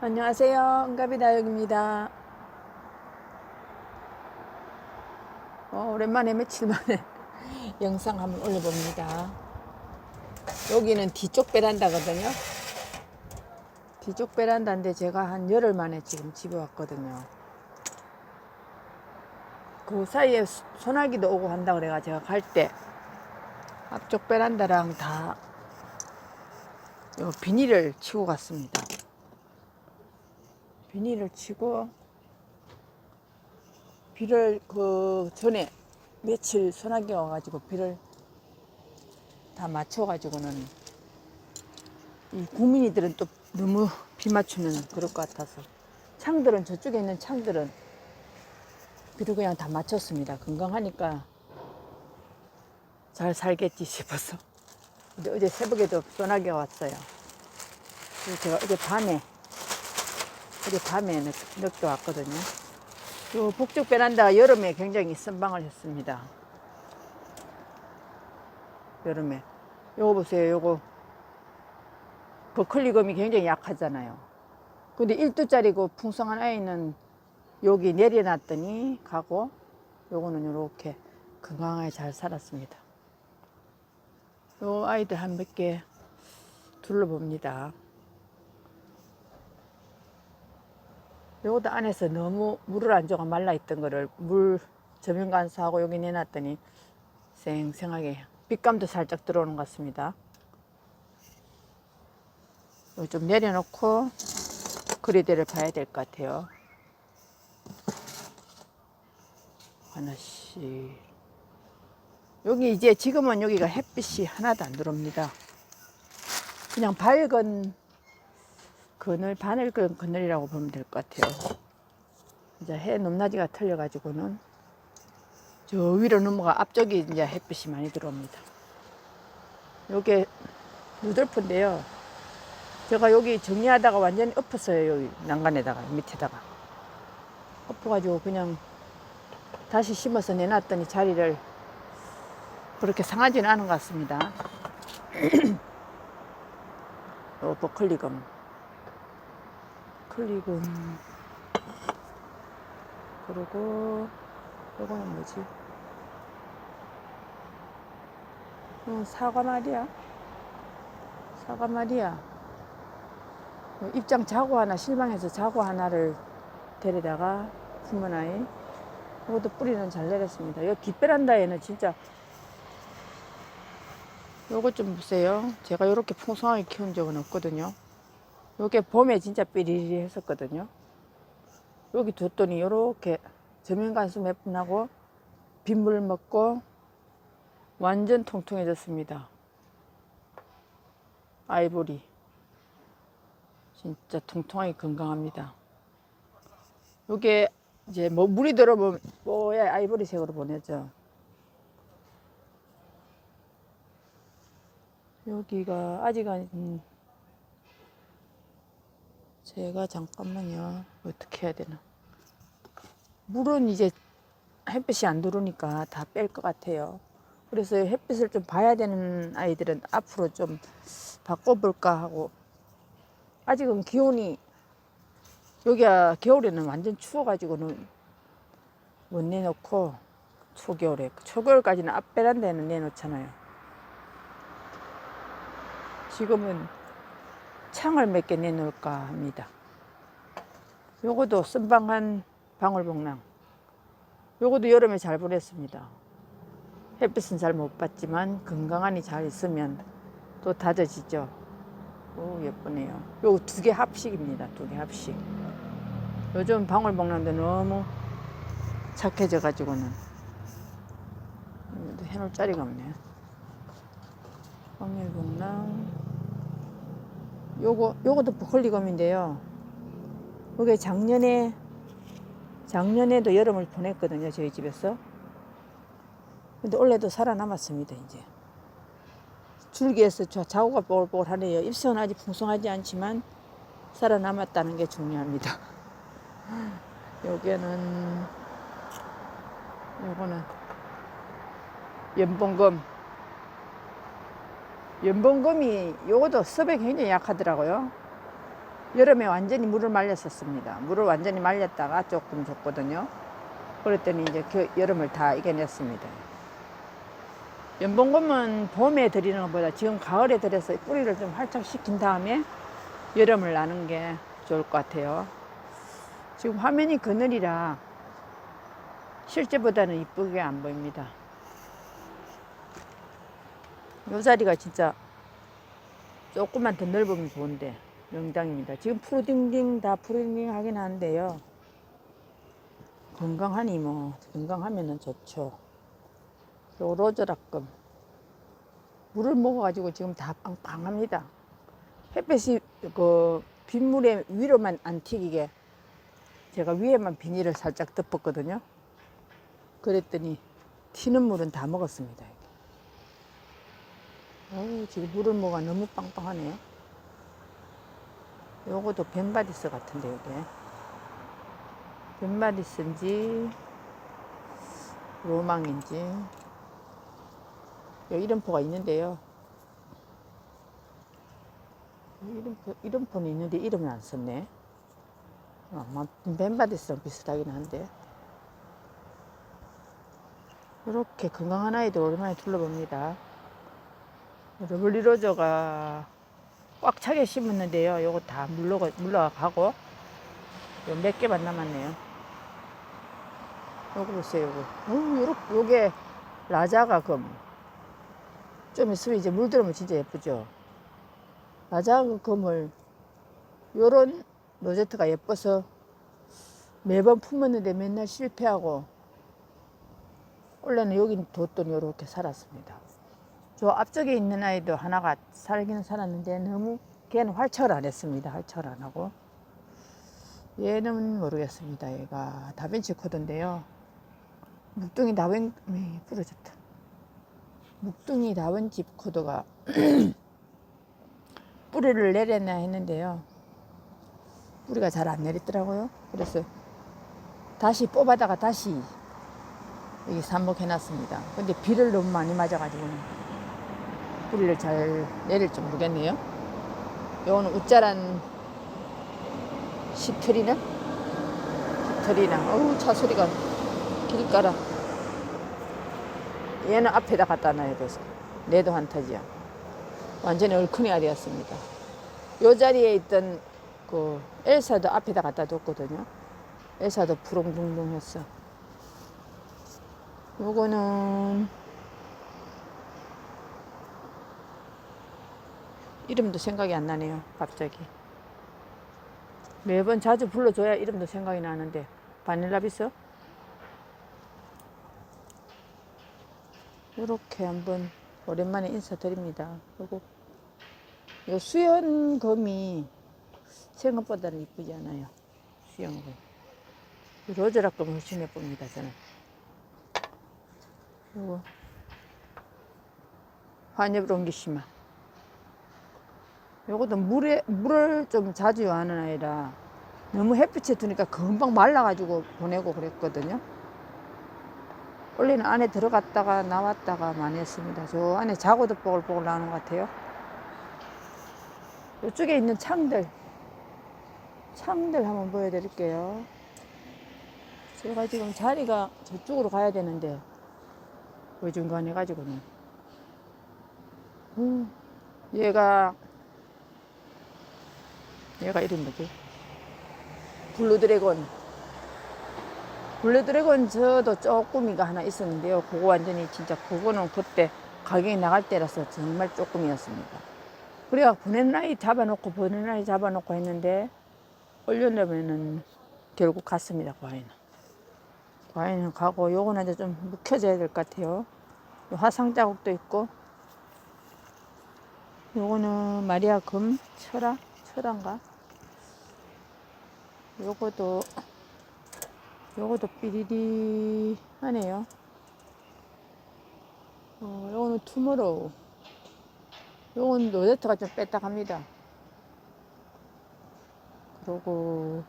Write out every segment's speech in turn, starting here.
안녕하세요. 응가비 다육입니다. 어, 오랜만에 며칠 만에 영상 한번 올려봅니다. 여기는 뒤쪽 베란다거든요. 뒤쪽 베란다인데 제가 한 열흘 만에 지금 집에 왔거든요. 그 사이에 소- 소나기도 오고 한다 그래가 제가 갈 때 앞쪽 베란다랑 다요 비닐을 치고 갔습니다. 비닐을 치고 비를 그 전에 며칠 소나기 와가지고 비를 다 맞춰가지고는 이 구민이들은 또 너무 비 맞추면 그럴 것 같아서 창들은 저쪽에 있는 창들은 비를 그냥 다 맞췄습니다. 건강하니까 잘 살겠지 싶어서. 근데 어제 새벽에도 소나기가 왔어요. 제가 어제 밤에 어제 밤에 늦, 늦게 왔거든요. 요 북쪽 베란다가 여름에 굉장히 선방을 했습니다. 여름에. 요거 보세요. 요거 버클리검이 굉장히 약하잖아요. 근데 1두짜리고 풍성한 아이는 여기 내려놨더니 가고 요거는 이렇게 건강하게 잘 살았습니다. 요 아이들 한 몇 개 둘러봅니다. 요것도 안에서 너무 물을 안 줘가 말라 있던 거를 물 저면간수하고 여기 내놨더니 생생하게 빛감도 살짝 들어오는 것 같습니다. 좀 내려놓고 그리대를 봐야 될 것 같아요. 하나씩. 여기 이제 지금은 여기가 햇빛이 하나도 안 들어옵니다. 그냥 밝은 그늘, 바늘 끈 그늘이라고 보면 될 것 같아요. 이제 해 높낮이가 틀려가지고는 저 위로 넘어가 앞쪽이 이제 햇빛이 많이 들어옵니다. 요게 루돌프인데요. 제가 여기 정리하다가 완전히 엎었어요. 여기 난간에다가, 밑에다가. 엎어가지고 그냥 다시 심어서 내놨더니 자리를 그렇게 상하지는 않은 것 같습니다. 요 버클리금. 클리금. 그리고 요거는 뭐지? 어, 사과 말이야. 사과 말이야. 어, 입장 자고 하나 실망해서 자고 하나를 데려다가 품은 아이. 이것도 뿌리는 잘 내렸습니다. 이 뒷베란다에는 진짜 요거 좀 보세요. 제가 이렇게 풍성하게 키운 적은 없거든요. 요게 봄에 진짜 삐리리 했었거든요. 여기 뒀더니 이렇게 저면간수 몇 분 하고 빗물 먹고 완전 통통해졌습니다. 아이보리. 진짜 통통하게 건강합니다. 요게 이제 뭐 물이 들어오면 뽀야 아이보리색으로 보내죠. 여기가 아직은 음, 제가 잠깐만요. 어떻게 해야 되나. 물은 이제 햇빛이 안 들어오니까 다 뺄 것 같아요. 그래서 햇빛을 좀 봐야 되는 아이들은 앞으로 좀 바꿔볼까 하고. 아직은 기온이 여기가 겨울에는 완전 추워가지고는 못 내놓고 초겨울에 초겨울까지는 앞 베란다에는 내놓잖아요. 지금은 창을 몇 개 내놓을까 합니다. 요것도 쓴방한 방울복랑. 요것도 여름에 잘 보냈습니다. 햇빛은 잘 못 봤지만 건강하니 잘 있으면 또 다져지죠. 오 예쁘네요. 요거 두 개 합식입니다. 두 개 합식. 요즘 방울복랑도 너무 착해져 가지고는 해놓을 자리가 없네. 방울복랑. 요거 요것도 버클리검인데요. 요게 작년에 작년에도 여름을 보냈거든요. 저희 집에서. 근데 올해도 살아남았습니다. 이제 줄기에서 저 자구가 뽀글뽀글하네요. 잎은 아직 풍성하지 않지만 살아남았다는 게 중요합니다. 요게는 요거는 연봉금 연봉금이 요것도 섭에 굉장히 약하더라고요. 여름에 완전히 물을 말렸었습니다. 물을 완전히 말렸다가 조금 줬거든요. 그랬더니 이제 그 여름을 다 이겨냈습니다. 연봉금은 봄에 들이는 것보다 지금 가을에 들여서 뿌리를 좀 활짝 시킨 다음에 여름을 나는 게 좋을 것 같아요. 지금 화면이 그늘이라 실제보다는 이쁘게 안 보입니다. 요 자리가 진짜 조금만 더 넓으면 좋은데 명당입니다. 지금 푸르딩딩 다 푸르딩딩 하긴 하는데요. 건강하니 뭐 건강하면은 좋죠. 요 로저락금 물을 먹어가지고 지금 다 빵빵합니다. 햇볕이 그 빗물에 위로만 안 튀기게 제가 위에만 비닐을 살짝 덮었거든요. 그랬더니 튀는 물은 다 먹었습니다. 어우, 지금 물을 먹어 너무 빵빵하네요. 요것도 벤바디스 같은데 요게 벤바디스인지 로망인지 요 이름표가 있는데요. 이름표, 이름표는 있는데 이름은 안 썼네. 아마 벤바디스랑 비슷하긴 한데. 이렇게 건강한 아이들 오랜만에 둘러봅니다. 러블리로저가 꽉 차게 심었는데요. 요거 다 물러가, 물러가고, 몇 개만 남았네요. 요거 보세요, 요거. 어, 요렇게, 요게 라자가 금. 좀 있으면 이제 물 들어오면 진짜 예쁘죠. 라자가 금을, 요런 로제트가 예뻐서 매번 품었는데 맨날 실패하고, 원래는 여기 뒀더니 요렇게 살았습니다. 저 앞쪽에 있는 아이도 하나가 살기는 살았는데 너무 걔는 활철 안 했습니다. 활철 안 하고 얘는 모르겠습니다. 얘가 다빈치 코드인데요. 묵둥이 다윈 에이, 부러졌다. 묵둥이 다윈치 코드가 뿌리를 내렸나 했는데요. 뿌리가 잘 안 내리더라고요. 그래서 다시 뽑아다가 다시 여기 삽목해 놨습니다. 근데 비를 너무 많이 맞아가지고는 뿌리를 잘 내릴지 모르겠네요. 요거는 우짜란 시트리나? 시트리나. 어우, 차 소리가 길가라. 얘는 앞에다 갖다 놔야 돼서. 내도 한타지야. 완전히 얼큰이가 되었습니다. 요 자리에 있던 그 엘사도 앞에다 갖다 뒀거든요. 엘사도 부릉붕붕 했어. 요거는 이름도 생각이 안 나네요. 갑자기. 매번 자주 불러줘야 이름도 생각이 나는데 바닐라 비스 이렇게 한번 오랜만에 인사드립니다. 그리고 요 수연검이 생각보다는 이쁘지 않아요. 수연검. 로즈락검 훨씬 예쁩니다. 저는. 요거 환엽 롱기시마. 요것도 물에 물을 좀 자주 하는 아이라 너무 햇빛에 두니까 금방 말라가지고 보내고 그랬거든요. 원래는 안에 들어갔다가 나왔다가 많이 했습니다. 저 안에 자고도 뽀글뽀글 나오는 것 같아요. 이쪽에 있는 창들, 창들 한번 보여드릴게요. 제가 지금 자리가 저쪽으로 가야 되는데 어중간 해가지고는 음, 얘가 얘가 이름 뭐지? 블루드래곤. 블루드래곤 저도 조금이가 하나 있었는데요. 그거 완전히 진짜 그거는 그때 가격이 나갈 때라서 정말 조금이었습니다. 그래야 보낸 나이 잡아놓고 보낸 나이 잡아놓고 했는데 올려놓으면은 결국 갔습니다. 과일은. 과일은 가고 요거는 이제 좀 묵혀져야 될 것 같아요. 요 화상 자국도 있고 요거는 마리아 금 철아 철인가? 요거도 요거도 삐리리 하네요. 어, 요거는 투모로우. 요건 로제트가 좀 뺐다갑니다. 그리고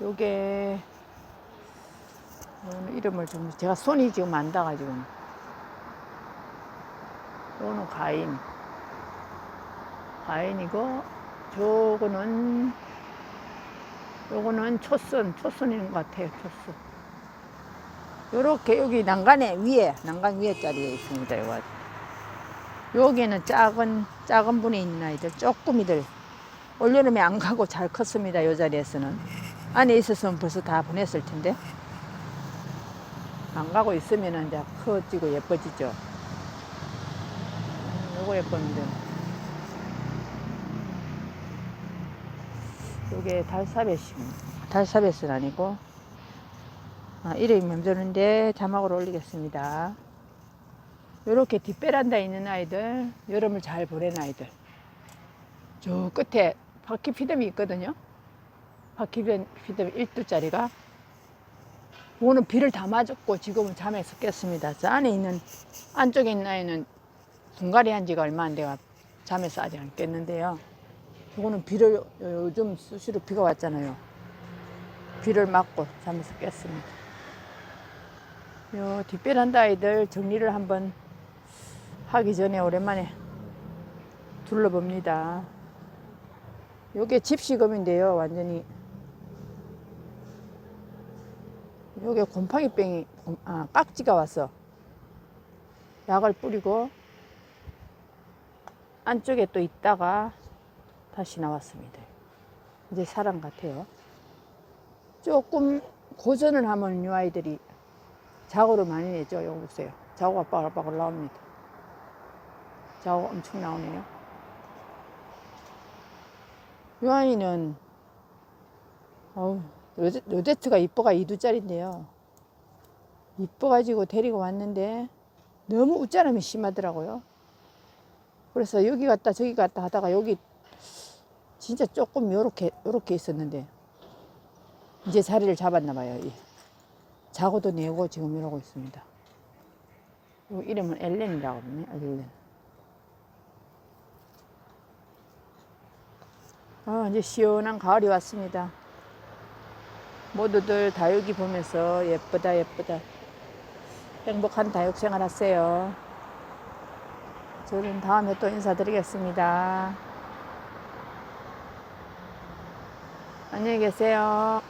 요게 요거는 이름을 좀 제가 손이 지금 안 닿아가지고 요거는 가인 가인이고 저거는 요거는 초선 초선인 것 같아요 초선 요렇게 여기 난간에 위에 난간 위에 자리에 있습니다 요거. 여기는 작은 작은 분이 있는 아이들 쪼꾸미들. 올여름에 안 가고 잘 컸습니다 요 자리에서는. 안에 있었으면 벌써 다 보냈을 텐데. 안 가고 있으면 이제 커지고 예뻐지죠. 음, 요거 예뻤는데 요게 달사벳입니다. 달사벳은 아니고 아, 이름이 맴도는데 자막으로 올리겠습니다. 요렇게 뒷베란다에 있는 아이들 여름을 잘 보낸 아이들 저 끝에 바퀴 피덤이 있거든요. 바퀴 피덤 1두짜리가 그거는 비를 다 맞았고 지금은 잠에서 깼습니다. 저 안에 있는 안쪽에 있는 아이는 분갈이 한 지가 얼마 안 돼가 잠에서 아직 안 깼는데요. 이거는 비를 요- 요즘 수시로 비가 왔잖아요. 비를 맞고 잠에서 깼습니다. 요 뒷베란다 아이들 정리를 한번 하기 전에 오랜만에 둘러봅니다. 요게 집시검인데요. 완전히 요게 곰팡이병이 아 깍지가 왔어. 약을 뿌리고 안쪽에 또 있다가 다시 나왔습니다. 이제 사람 같아요. 조금 고전을 하면 이 아이들이 자고를 많이 내죠. 여기 보세요. 자고가 빠글빠글 나옵니다. 자고가 엄청 나오네요. 이 아이는 어우, 로제, 로제트가 이뻐가 2두짜리인데요. 이뻐가지고 데리고 왔는데 너무 웃자람이 심하더라고요. 그래서 여기 갔다 저기 갔다 하다가 여기 진짜 조금 요렇게 요렇게 있었는데 이제 자리를 잡았나 봐요. 이. 자고도 내고 지금 이러고 있습니다. 요 이름은 엘렌이라고 그러네. 엘렌. 아, 이제 시원한 가을이 왔습니다. 모두들 다육이 보면서 예쁘다 예쁘다 행복한 다육 생활 하세요. 저는 다음에 또 인사드리겠습니다. 안녕히 계세요.